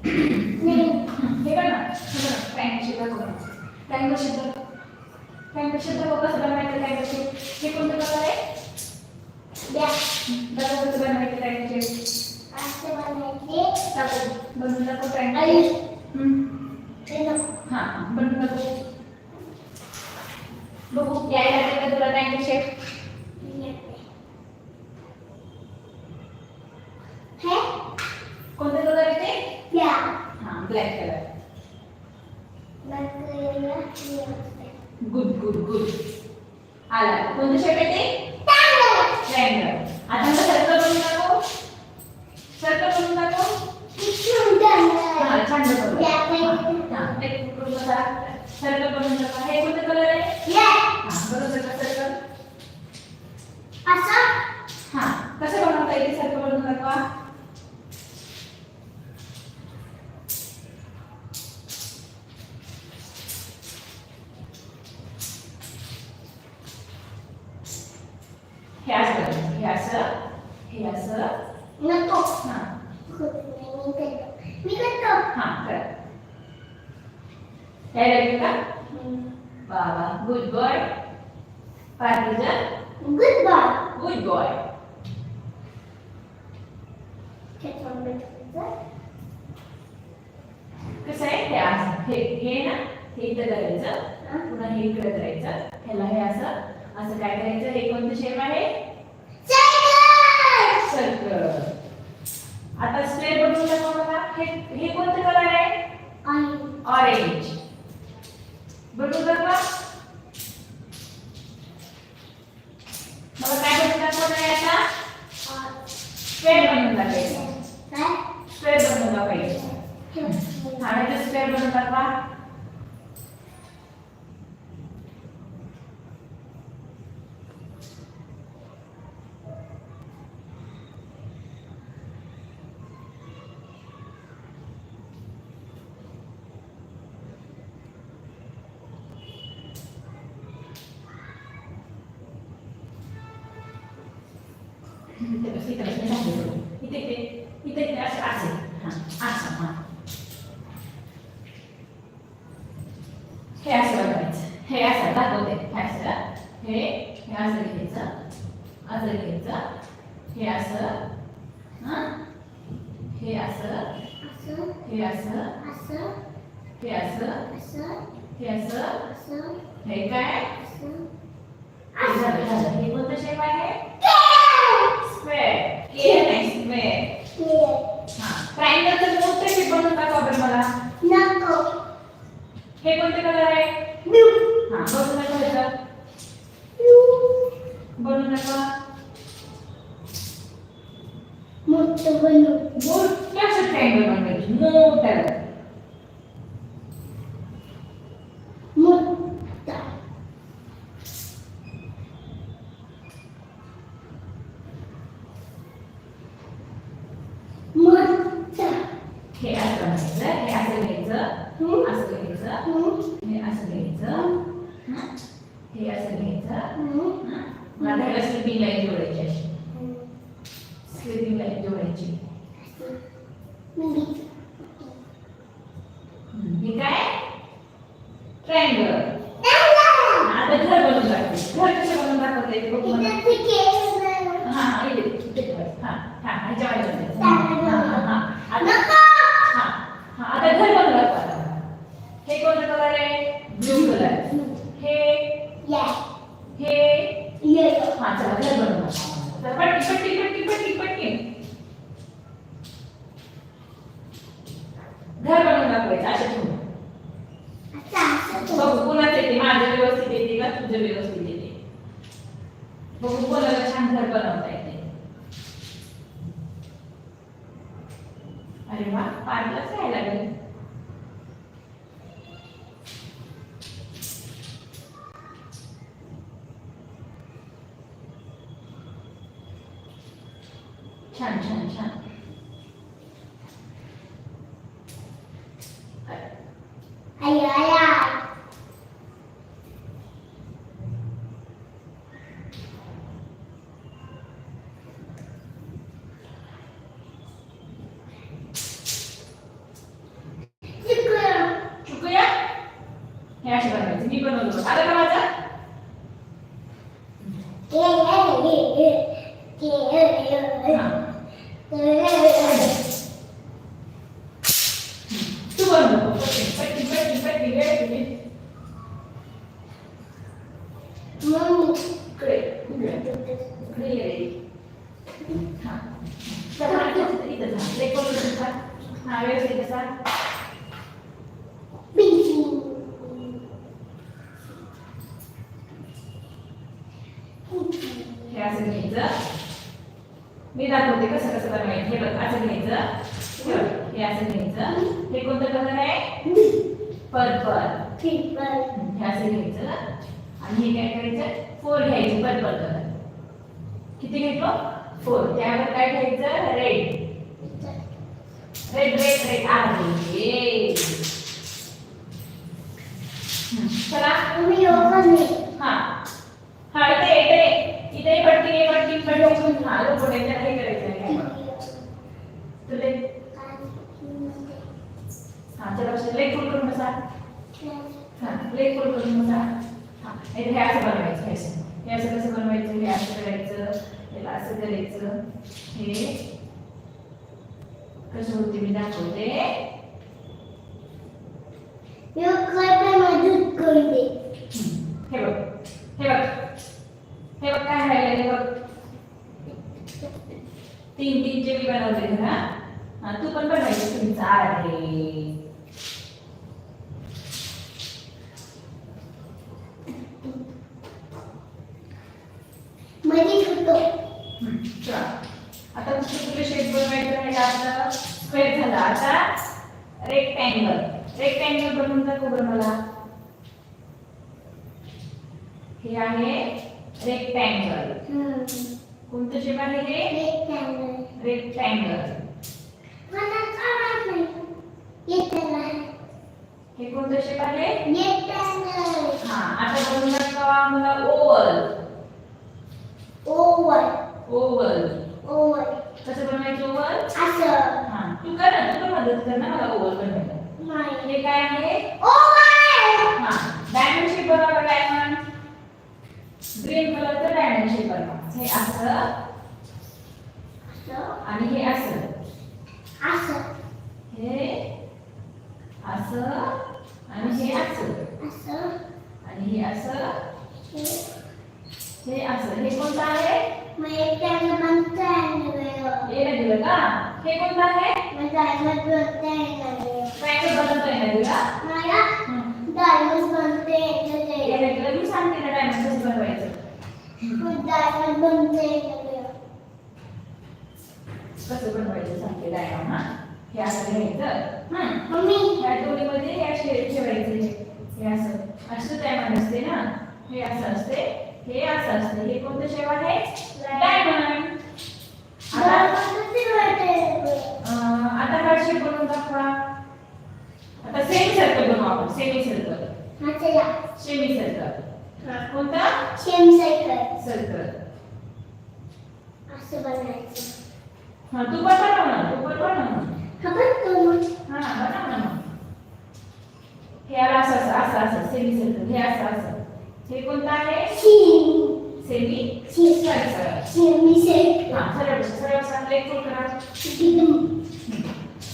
हे बघ ना हे बघ ट्रायंगल शेप दाखव ट्रायंगल शेप कसं बनवायचं ट्रायंगल हे कोणतं कलर आहे दाखव कसं बनवायचं ट्रायंगल दाखव बनवून दाखव हां हां बनवून दाखव बघू यायला लागेल का तुला ट्रायंगल शेप कोणतं कलर येते हां black colour good good good आला कोणतं शेप येते ट्रायंगल आता मला सर्कल बनवून दाखव सर्कल बनवून दाखव हां छान बनवलं हां एक कुठून बसा सर्कल बनवून दाखवा हे कोणतं कलर आहे हां बरोबर का सर्कल हां कसं बनवता येते सर्कल बनवून दाखवा हे असं करायचं. हे असं हे असं हां हां करा यायला लागेल का Good boy. Good boy Get one bit of that. कसं आहे? हे असं हे हे ना हे इथं करायचं. पुन्हा हे इकडे करायचं. ह्याला हे असं असं काय करायचं? हे कोणतं शेप आहे! सर्कल आता स्क्वेअर बनवून दाखवा बघा हे हे कोणतं कलर आहे? ऑरेंज बनवून दाखवा मला काय बनवून दाखवणार आहे आता स्क्वेअर बनवून दाखवायचं स्क्वेअर बनवून दाखवायचं हा हे स्क्वेअर बनवून दाखवा इथे इथे इथे इथे इथे इथे असं हां असं हां हे असं बनवायचं हे असं दाखवते हे असं हे हे असं घ्यायचं असं घ्यायचं हे असं हां हे असं हे असं हे असं हे असं हे काय झालं झालं हे कोणतं शेप आहे स्क्वेअर के नाही स्क्वेअर हां ट्रायंगलचं मोठं शेप बनवून दाखवा बरं मला. हे कोणते कलर आहे? हां बनवून दाखवायचं बनवून दाखवा. मोठं बनव मोठं ट्रायंगल बनवायचं मोठा मोठा हे असं बनायचं हे असं घ्यायचं असं घ्यायचं हे असं घ्यायचं हं? हे असं घ्यायचं हं? मग आता ह्याला स्लिपिंग लाईन जोडायची अशी स्लिपिंग लाईन जोडायची हं, हे काय ट्रायंगल छान Yeah. हे असं घ्यायचं. मी दाखवते कसं कसं बनवायचं. हे बघ असं घ्यायचं. हे असं घ्यायचं. हे कोणतं कलर आहे? पर्पल हे असं घ्यायचं. आणि हे काय करायचं? फोर घ्यायचं पर्पल कलर किती घेतो? फोर त्यावर काय घ्यायचं? रेड रेड रेड रेड आहे. चला. ओपन हा हा. इथे इथे इथे पटकी ये पटकी पटकी हा लोक त्याला करायचं आहे तुले? हा चला बस लेग फुल करून बसा. हा लेग फुल करून बसा. हा इथे हे असं बनवायचं हे असं. हे असं कसं बनवायचं? हे असं करायचं याला असं करायचं. हे कसं होते मी दाखवते यो काय काय मदत करून दे हे बघ हे बघ हे बघ काय राहिलं हे बघ तीन तीन जे मी ना हा, तू पण बनवायची तुम्ही चार आहे. आता दुसरं तुला शेप बनवायचं आहे आपलं स्क्वेअर झालं. आता रेक्टँगल रेक्टँगल बनवून दाखव बरं मला. हे आहे रेक्टँगल कोणतं शेप आहे हे? रेक्टँगल हे कोणतं शेप आहे हा? आता बनवून दाखवा मला ओवल ओव्हर ओवल ओव्हर कसं बनवायचं ओवल असं. हा तू कर ना तू पण मदत कर ना मला ओवल बनवायला. नाही. हे काय आहे ओव्हर हा डायमंड शेप बनवा डायमंड ग्रीन कलरचं डायमंड शेप बनवा हे असं आणि हे असं. असं. हे असं आणि हे असं. असं. आणि हे असं. हे. हे असं. हे कोणतं आहे? हे. नाही दिलं का? हे कोणतं आहे? हे. मी सांगते ना डायमंड बनवायचं डायमंड बनते कसं बनवायचं सांगते डायमंड हा हे असं घ्यायचं हं. मम्मी ह्या हे ठेवायचे हे असं असं डायमंड असते ना हे असं असते हे असं असते हे कोणतं शेप आहे डायमंड आता डायमंड शेप बनवून दाखवा आता सेमी सर्कल बनवू आपण सेमी सर्कल सेमी सर्कल हा कोणता सेम सायकल सर्कल असं बनायचं हा तू पण बनव ना तू पण बनव हा बनव ना हे आलं असं असं असं असं सेमी सर्कल हे असं असं. हे कोणतं आहे? सेमी? सी सरळ सरळ. सेमी सायकल हा सरळ बसा, सरळ बसा, leg fold करा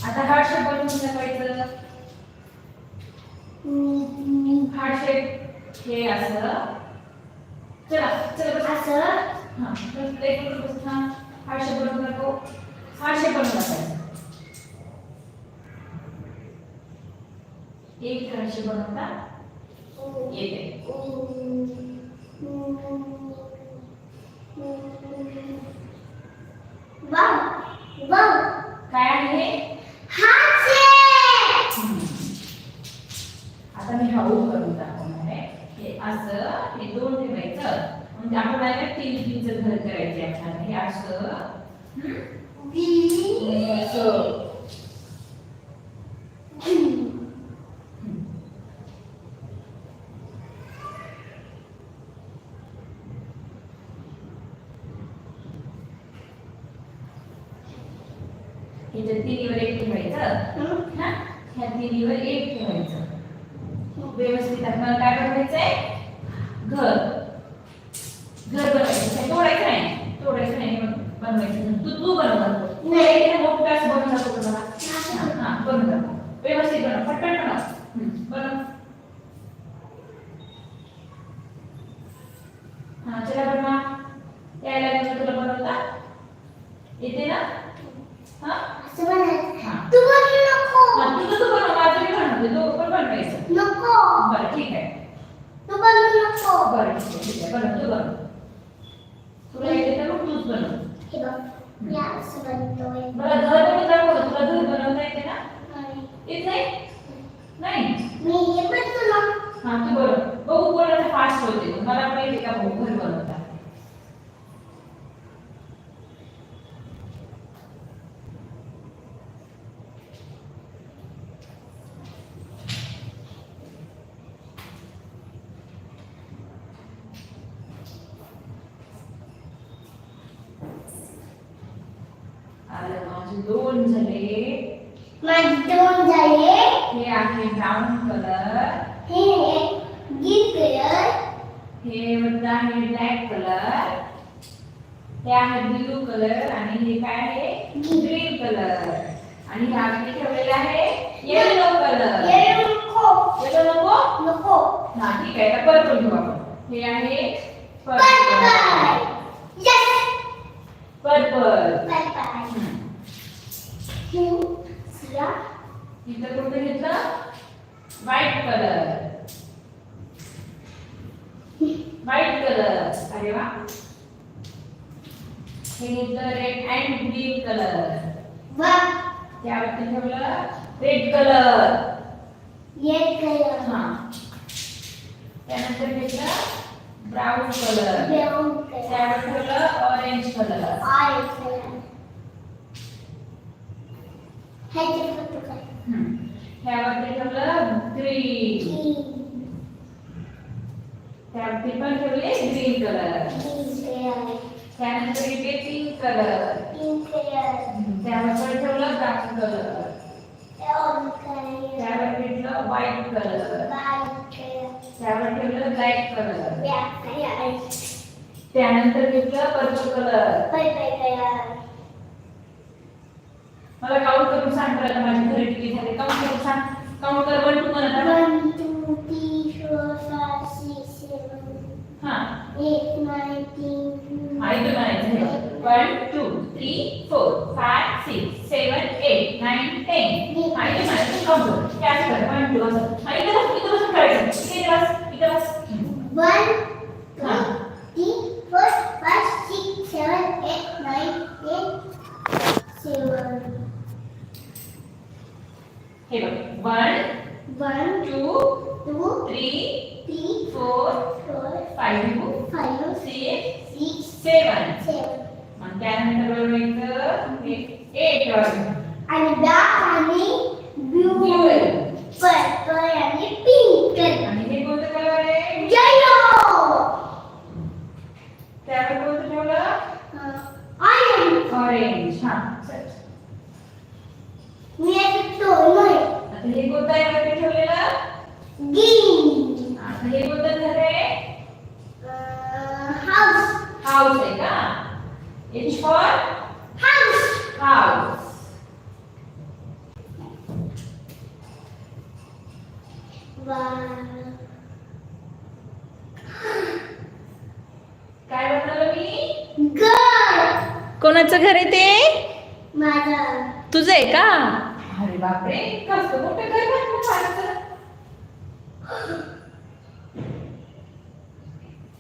आता हार्ट शेप बनवून दाखवायचं? हार्ट शेप हे असं. चला चला बसा. असं. हा leg fold बस हा हार्ट शेप बनवून दाखव. हार्ट शेप बनवून दाखवायचं एक बनवता येते वाव वाव काय आहे हे हातचे आता मी हा उभ करून दाखवणार आहे हे असं हे दोन ठेवायचं म्हणजे आपल्याला तीन तीनचं घर करायचे आपल्याला हे असं हम्म? हे असं हे जर तिन्हीवर एक ठेवायचं ना ह्या तिन्हीवर एक ठेवायचं. व्यवस्थित. आपल्याला काय बनवायचंय? घर बनवायचं काय तोडायचं नाही तोडायचं नाही बन- बनवायचं तू तू बनव नाही. नाही मोठं असं बनवून दाखव तुला हा, हा बनवून दाखव व्यवस्थित बनव पटपट बनव हम्म, बनव हा चला बनवा यायला लागलं तुला बनवता येते ना हा असं बनायचं हा तू बनवू नको हा, तुझं तू बनव माझं मी बनवते दोघं पण बनवायचं नको बरं ठीक आहे तू बनवू नको बरं ठीक आहे ठीक आहे बनव तू बनव तुला येते तर मग तूच बनव हे बघ मी असं बनवतोय मला घर बनवून दाखव तुला घर बनवता येते ना आणि येत नाही नाही. मी हे हा तू बनव बघू फास्ट होते. मला येते का भाऊ घर बनवता आलं माझे दोन झाले. माझे दोन झाले. हे आहे ब्राऊन कलर हे ग्रीन कलर हे वरती आहे ब्लॅक कलर हे आहे ब्लू कलर आणि हे काय आहे? ग्रीन कलर आणि हे आम्ही ठेवलेलं आहे येलो कलर हे नको. येलो नको? नको. हा ठीक आहे आता पर्पल घेऊ आपण. हे आहे पर्पल यस पर्पल सिया इथं कोणतं घेतलं? व्हाईट कलर व्हाईट कलर अरे वा. हे घेतलं रेड अँड ग्रीन कलर वा. त्यावरती ठेवलं रेड कलर ये कलर हा. त्यानंतर घेतलं ब्राऊन कलर त्यावर ठेवलं ऑरेंज कलर ऑरेंज कलर ह्याचे त्यावरती ठेवलं ग्रीन त्यावरती पण ठेवले ग्रीन कलर त्यानंतर इथे पिंक कलर त्यावर पण ठेवलं ब्राऊन कलर त्यावर घेतलं व्हाईट कलर त्यावर ठेवलं ब्लॅक कलर ब्लॅक त्यानंतर घेतलं पर्पल कलर मला काउंट करून सांग बरं माझी घरी किती झाले. काउंट करून सांग. काउंट कर वन टू म्हणत. One two three four five six seven हा. एट नाईन टेन हा इथं म्हणायचं one two three four five six seven eight nine ten. हा इथे म्हणायचं काउंट कर हे असं कर वन टू असं. हा इथं बस इथं बसून करायचं इथे बस इथं बस. वन हा. हे बघ one one two two three three four four five five six six seven seven मग त्यानंतर बरोबर एट वाजून आणि ब्लॅक आणि ब्लू Blue आहे. पर्पल आणि पिंक आणि हे कोणतं कलर आहे येलो त्यावर कोणतं ठेवलं ऑरेंज ऑरेंज हा चल. मी आता दोन आहे आता हे कोणतं आहे वरती ठेवलेलं ग्रीन आता हे कोणतं घर आहे हाऊस हाऊस आहे का एच फॉर हाऊस हाऊस काय बनवलं मी घर कोणाचं घर आहे ते? माझा. तुझं आहे का? अरे बापरे कसं मोठं घर बांधलं फारचं.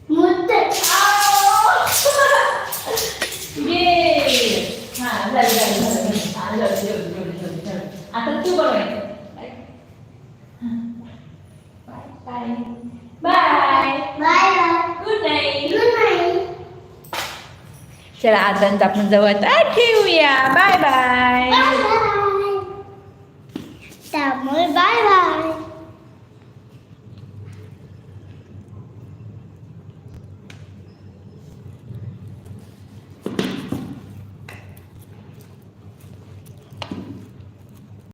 मुद्द ये. हा झालं झालं झालं झालं. हा, झालं, जेवलं, जेवलं, जेवलं, जेवलं. आता तू बनवायचं. Bye. Bye bye. Bye. Bye good night good night चला आता आपण जवळ आता ठेवूया. Bye bye. Bye bye.